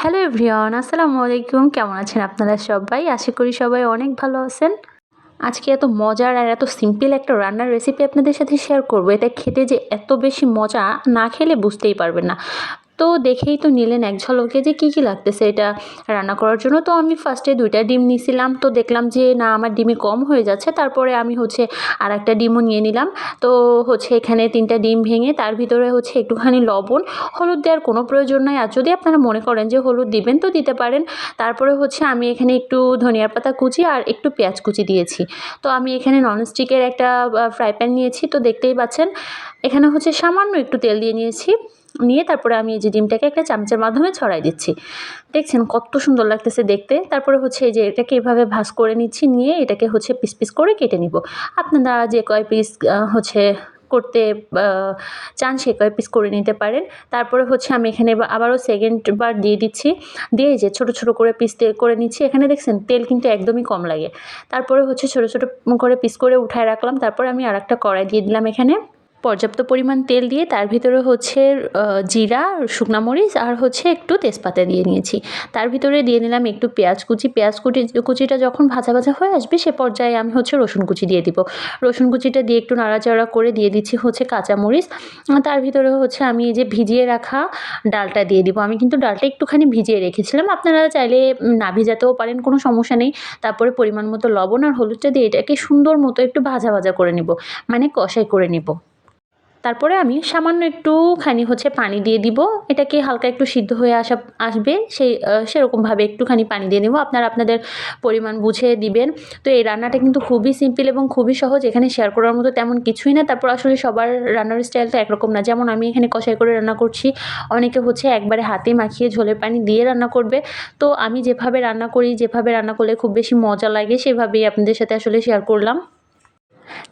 Hello everyone, আসসালামু আলাইকুম। কেমন আছেন আপনারা সবাই? আশা করি সবাই অনেক ভালো আছেন। আজকে এত মজার আর এত সিম্পল একটা রান্নার রেসিপি আপনাদের সাথে শেয়ার করব। এটা খেতে যে এত বেশি মজা না খেলে বুঝতেই পারবেন না। তো দেখেই তো নিলেন এক ঝলকে যে কী কী লাগতেছে এটা রান্না করার জন্য। তো আমি ফার্স্টে দুইটা ডিম নিছিলাম। তো দেখলাম যে, না, আমার ডিমে কম হয়ে যাচ্ছে। তারপরে আমি হচ্ছে আর একটা ডিমও নিয়ে নিলাম। তো হচ্ছে এখানে তিনটা ডিম ভেঙে তার ভিতরে হচ্ছে একটুখানি লবণ, হলুদ দেওয়ার কোনো প্রয়োজন নাই। আর যদি আপনারা মনে করেন যে, হলুদ দিবেন তো দিতে পারেন। তারপরে হচ্ছে আমি এখানে একটু ধনিয়ার পাতা কুচি আর একটু পেঁয়াজ কুচি দিয়েছি। তো আমি এখানে ননস্টিকের একটা ফ্রাই প্যান নিয়েছি। তো দেখতেই পাচ্ছেন, এখানে হচ্ছে সামান্য একটু তেল দিয়ে নিয়েছি। নিয়ে তারপরে আমি এই যে ডিমটাকে একটা চামচের মাধ্যমে ছড়াই দিচ্ছি। দেখছেন কত সুন্দর লাগতেছে দেখতে। তারপরে হচ্ছে এই যে এটাকে এভাবে ভাজ করে নিচ্ছি, নিয়ে এটাকে হচ্ছে পিস পিস করে কেটে নিব। আপনারা যে কয় পিস হচ্ছে করতে চান সে কয় পিস করে নিতে পারেন। তারপরে হচ্ছে আমি এখানে আবারও সেকেন্ড বার দিয়ে দিচ্ছি। দিয়ে যে ছোট ছোট করে পিস তেল করে নিচ্ছি। এখানে দেখছেন তেল কিন্তু একদমই কম লাগে। তারপরে হচ্ছে ছোট ছোট করে পিস করে উঠায় রাখলাম। তারপরে আমি আর একটা কড়াই দিয়ে দিলাম এখানে। পর্যাপ্ত পরিমাণ তেল দিয়ে তার ভিতরে হচ্ছে জিরা, শুকনা মরিচ আর হচ্ছে একটু তেজপাতা দিয়ে নিয়েছি। তার ভিতরে দিয়ে নিলাম একটু পেঁয়াজ কুচি। পেঁয়াজ কুচি, কুচিটা যখন ভাজা ভাজা হয়ে আসবে সে পর্যায়ে আমি হচ্ছে রসুন কুচি দিয়ে দিব। রসুন কুচিটা দিয়ে একটু নাড়াচাড়া করে দিয়ে দিচ্ছি হচ্ছে কাঁচা মরিচ। তার ভিতরে হচ্ছে আমি এই যে ভিজিয়ে রাখা ডালটা দিয়ে দিব। আমি কিন্তু ডালটা একটুখানি ভিজিয়ে রেখেছিলাম। আপনারা চাইলে না ভিজাতেও পারেন, কোনো সমস্যা নেই। তারপরে পরিমাণ মতো লবণ আর হলুদটা দিয়ে এটাকে সুন্দর মতো একটু ভাজা ভাজা করে নিব। মানে কষাই করে নিব। তারপরে আমি সামান্য একটুখানি হচ্ছে পানি দিয়ে দিব। এটাকে হালকা একটু সিদ্ধ হয়ে আসা, আসবে, সেই সেরকমভাবে একটুখানি পানি দিয়ে নেব। আপনারা আপনাদের পরিমাণ বুঝে দিবেন। তো এই রান্নাটা কিন্তু খুবই সিম্পল এবং খুবই সহজ। এখানে শেয়ার করার মতো তেমন কিছুই না। তারপর আসলে সবার রান্নার স্টাইলটা একরকম না। যেমন আমি এখানে কষাই করে রান্না করছি, অনেকে হচ্ছে একবারে হাতে মাখিয়ে ঝোলের পানি দিয়ে রান্না করবে। তো আমি যেভাবে রান্না করি, যেভাবে রান্না করলে খুব বেশি মজা লাগে, সেভাবেই আপনাদের সাথে আসলে শেয়ার করলাম।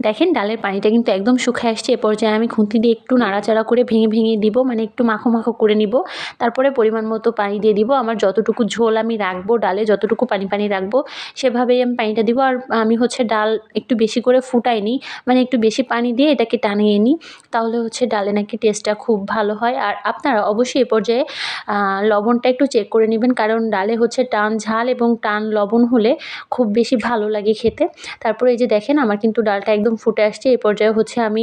দেখেন ডালের পানিটা কিন্তু একদম শুকিয়ে আসছে। এ পর্যায়ে আমি খুন্তি দিয়ে একটু নাড়াচাড়া করে ভেঙে ভেঙে দিব মানে একটু মাখো মাখো করে নিব। তারপরে পরিমাণ মতো পানি দিয়ে দিব। আমার যতটুকু ঝোল আমি রাখব ডালে, যতটুকু পানি পানি রাখব, সেভাবেই আমি পানিটা দিব। আর আমি হচ্ছে ডাল একটু বেশি করে ফুটাই নিই মানে একটু বেশি পানি দিয়ে এটাকে টানিয়ে নিই তাহলে হচ্ছে ডালে নাকি টেস্টটা খুব ভালো হয়। আর আপনারা অবশ্যই এ পর্যায়ে লবণটা একটু চেক করে নেবেন, কারণ ডালে হচ্ছে টান ঝাল এবং টান লবণ হলে খুব বেশি ভালো লাগে খেতে। তারপরে এই যে দেখেন, আমার কিন্তু ডালটা একদম ফুটে আসছে। এই পর্যায়ে হচ্ছে আমি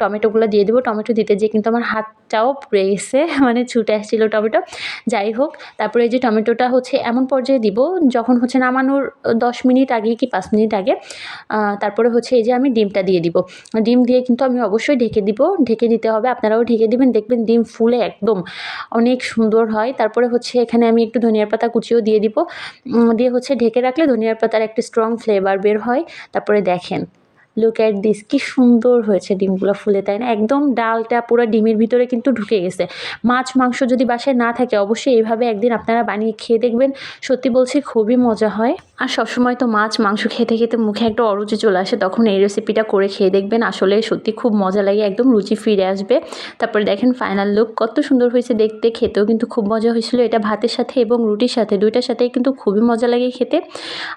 টমেটোগুলো দিয়ে দেবো। টমেটো দিতে যেয়ে কিন্তু আমার হাতটাও পুড়ে গেছে মানে ছুটে আসছিল টমেটো। যাই হোক, তারপরে এই যে টমেটোটা হচ্ছে এমন পর্যায়ে দিব, যখন হচ্ছে নামানোর দশ মিনিট আগে কি পাঁচ মিনিট আগে তারপরে হচ্ছে এই যে আমি ডিমটা দিয়ে দিব। ডিম দিয়ে কিন্তু আমি অবশ্যই ঢেকে দিব। ঢেকে দিতে হবে, আপনারাও ঢেকে দিবেন, দেখবেন ডিম ফুলে একদম অনেক সুন্দর হয়। তারপরে হচ্ছে এখানে আমি একটু ধনিয়ার পাতা কুচিও দিয়ে দিব। দিয়ে হচ্ছে ঢেকে রাখলে ধনিয়ার পাতার একটা স্ট্রং ফ্লেভার বের হয়। তারপরে দেখেন লুক অ্যাট দিস কি সুন্দর হয়েছে ডিমগুলো ফুলে, তাই না? একদম ডালটা পুরো ডিমের ভিতরে কিন্তু ঢুকে গেছে। মাছ, মাংস যদি বাসায় না থাকে, অবশ্যই এইভাবে একদিন আপনারা বানিয়ে খেয়ে দেখবেন। সত্যি বলছি, খুবই মজা হয়। আর সবসময় তো মাছ, মাংস খেতে খেতে মুখে একটা অরুচি চলে আসে, তখন এই রেসিপিটা করে খেয়ে দেখবেন। আসলে সত্যি খুব মজা লাগে, একদম রুচি ফিরে আসবে। তারপরে দেখেন ফাইনাল লুক কত সুন্দর হয়েছে দেখতে, খেতেও কিন্তু খুব মজা হয়েছিল। এটা ভাতের সাথে এবং রুটির সাথে, দুইটার সাথেই কিন্তু খুবই মজা লাগে খেতে।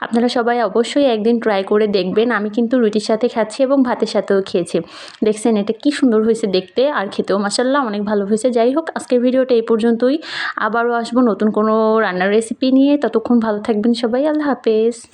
আপনারা সবাই অবশ্যই একদিন ট্রাই করে দেখবেন। আমি কিন্তু রুটির সাথে খাচ্ছি এবং ভাতের সাথেও খেয়েছি। দেখছেন এটা কি সুন্দর হয়েছে দেখতে, আর খেতেও মাসাল্লাহ অনেক ভালো হয়েছে। যাই হোক, আজকের ভিডিওটা এই পর্যন্তই। আবারও আসব নতুন কোনো রান্নার রেসিপি নিয়ে। ততক্ষণ ভালো থাকবেন সবাই। আল্লাহ হাফেজ। days